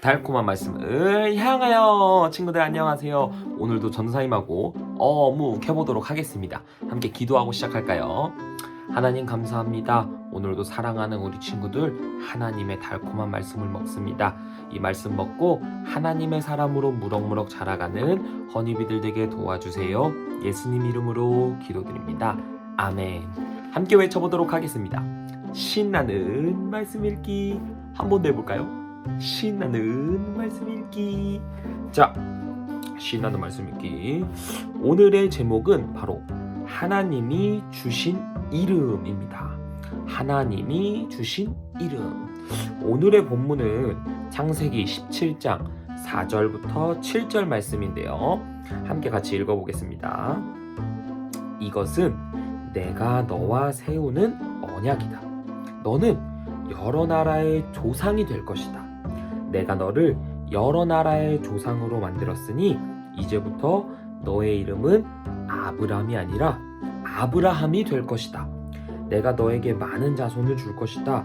달콤한 말씀을 향하여 친구들 안녕하세요. 오늘도 전사님하고 어묵 해보도록 하겠습니다. 함께 기도하고 시작할까요? 하나님 감사합니다. 오늘도 사랑하는 우리 친구들 하나님의 달콤한 말씀을 먹습니다. 이 말씀 먹고 하나님의 사람으로 무럭무럭 자라가는 허니비들 되게 도와주세요. 예수님 이름으로 기도드립니다. 아멘. 함께 외쳐보도록 하겠습니다. 신나는 말씀 읽기 한번 해볼까요? 신나는 말씀 읽기. 자, 신나는 말씀 읽기. 오늘의 제목은 바로 하나님이 주신 이름입니다. 하나님이 주신 이름. 오늘의 본문은 창세기 17장 4절부터 7절 말씀인데요. 함께 같이 읽어보겠습니다. 이것은 내가 너와 세우는 언약이다. 너는 여러 나라의 조상이 될 것이다. 내가 너를 여러 나라의 조상으로 만들었으니 이제부터 너의 이름은 아브람이 아니라 아브라함이 될 것이다. 내가 너에게 많은 자손을 줄 것이다.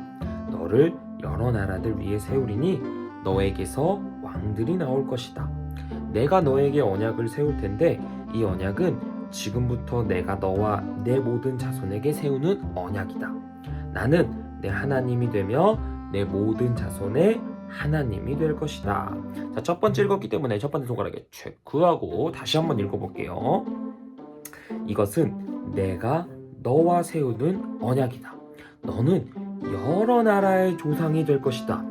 너를 여러 나라들 위에 세우리니 너에게서 왕들이 나올 것이다. 내가 너에게 언약을 세울 텐데 이 언약은 지금부터 내가 너와 내 모든 자손에게 세우는 언약이다. 나는 내 하나님이 되며 내 모든 자손의 하나님이 될 것이다. 자, 첫 번째 읽었기 때문에 첫 번째 손가락에 체크하고 다시 한번 읽어볼게요. 이것은 내가 너와 세우는 언약이다. 너는 여러 나라의 조상이 될 것이다.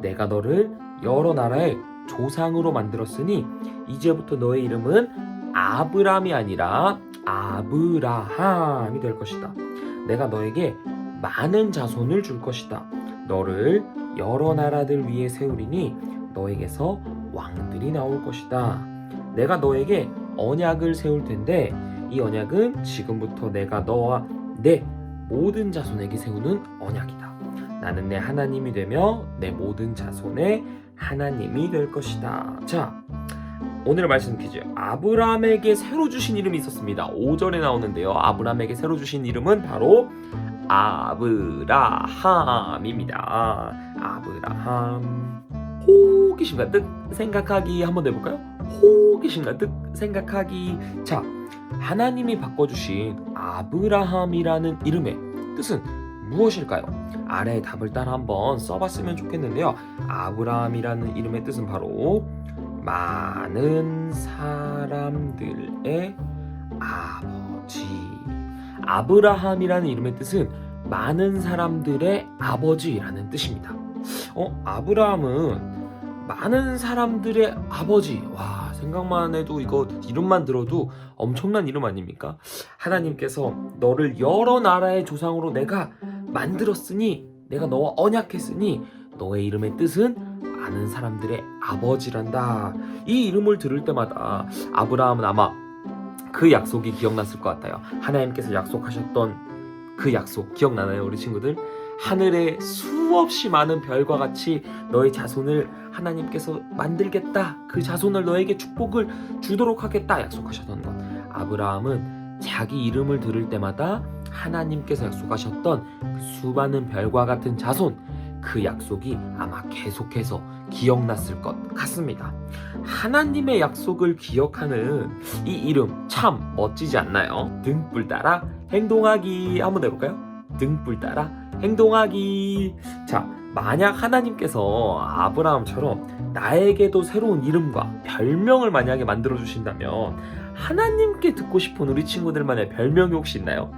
내가 너를 여러 나라의 조상으로 만들었으니 이제부터 너의 이름은 아브람이 아니라 아브라함이 될 것이다. 내가 너에게 많은 자손을 줄 것이다. 너를 여러 나라들 위에 세우리니 너에게서 왕들이 나올 것이다. 내가 너에게 언약을 세울 텐데 이 언약은 지금부터 내가 너와 내 모든 자손에게 세우는 언약이다. 나는 내 하나님이 되며 내 모든 자손의 하나님이 될 것이다. 자, 오늘의 말씀 퀴즈. 아브라함에게 새로 주신 이름이 있었습니다. 5절에 나오는데요. 아브라함에게 새로 주신 이름은 바로 아브라함입니다. 아브라함. 호기심 가득 생각하기 한번 해볼까요? 호기심 가득 생각하기. 자, 하나님이 바꿔주신 아브라함이라는 이름의 뜻은 무엇일까요? 아래의 답을 따라 한번 써봤으면 좋겠는데요. 아브라함이라는 이름의 뜻은 바로 많은 사람들의 아버지. 아브라함이라는 이름의 뜻은 많은 사람들의 아버지라는 뜻입니다. 어, 아브라함은 많은 사람들의 아버지. 와, 생각만 해도 이거 이름만 들어도 엄청난 이름 아닙니까? 하나님께서 너를 여러 나라의 조상으로 내가 만들었으니 내가 너와 언약했으니 너의 이름의 뜻은 많은 사람들의 아버지란다. 이 이름을 들을 때마다 아브라함은 아마 그 약속이 기억났을 것 같아요. 하나님께서 약속하셨던 그 약속 기억나나요, 우리 친구들? 하늘에 수없이 많은 별과 같이 너의 자손을 하나님께서 만들겠다. 그 자손을 너에게 축복을 주도록 하겠다. 약속하셨던 것. 아브라함은 자기 이름을 들을 때마다 하나님께서 약속하셨던 그 수많은 별과 같은 자손, 그 약속이 아마 계속해서 기억났을 것 같습니다. 하나님의 약속을 기억하는 이 이름 참 멋지지 않나요? 등불 따라 행동하기 한번 해볼까요? 등불 따라 행동하기. 자, 만약 하나님께서 아브라함처럼 나에게도 새로운 이름과 별명을 만약에 만들어 주신다면 하나님께 듣고 싶은 우리 친구들만의 별명이 혹시 있나요?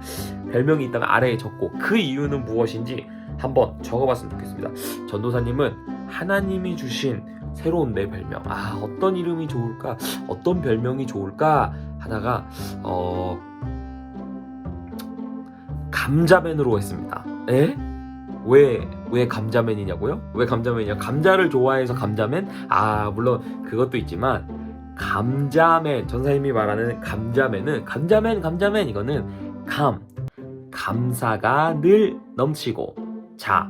별명이 있다면 아래에 적고 그 이유는 무엇인지 한번 적어봤으면 좋겠습니다. 전도사님은 하나님이 주신 새로운 내 별명. 아, 어떤 이름이 좋을까? 어떤 별명이 좋을까? 하다가, 어, 감자맨으로 했습니다. 에? 왜, 왜 감자맨이냐고요? 왜 감자맨이냐? 감자를 좋아해서 감자맨? 아, 물론 그것도 있지만, 감자맨, 전사님이 말하는 감자맨은, 감자맨, 감자맨, 이거는 감, 감사가 늘 넘치고, 자,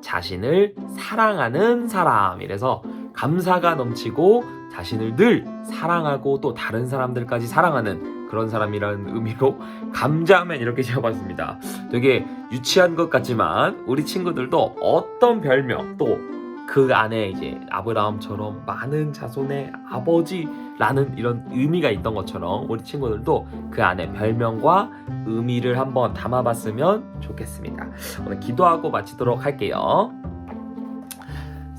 자신을 사랑하는 사람. 이래서 감사가 넘치고 자신을 늘 사랑하고 또 다른 사람들까지 사랑하는 그런 사람이라는 의미로 감자면 이렇게 지어봤습니다. 되게 유치한 것 같지만 우리 친구들도 어떤 별명 또 그 안에 이제 아브라함처럼 많은 자손의 아버지라는 이런 의미가 있던 것처럼 우리 친구들도 그 안에 별명과 의미를 한번 담아봤으면 좋겠습니다. 오늘 기도하고 마치도록 할게요.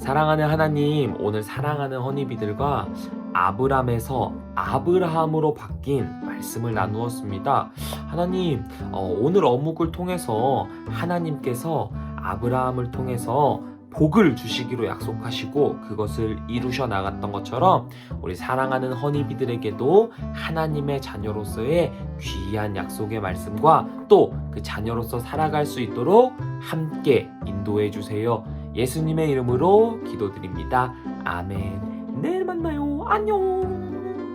사랑하는 하나님, 오늘 사랑하는 허니비들과 아브람에서 아브라함으로 바뀐 말씀을 나누었습니다. 하나님, 어, 오늘 어묵을 통해서 하나님께서 아브라함을 통해서 복을 주시기로 약속하시고 그것을 이루셔 나갔던 것처럼 우리 사랑하는 허니비들에게도 하나님의 자녀로서의 귀한 약속의 말씀과 또 그 자녀로서 살아갈 수 있도록 함께 인도해 주세요. 예수님의 이름으로 기도드립니다. 아멘. 내일 만나요. 안녕.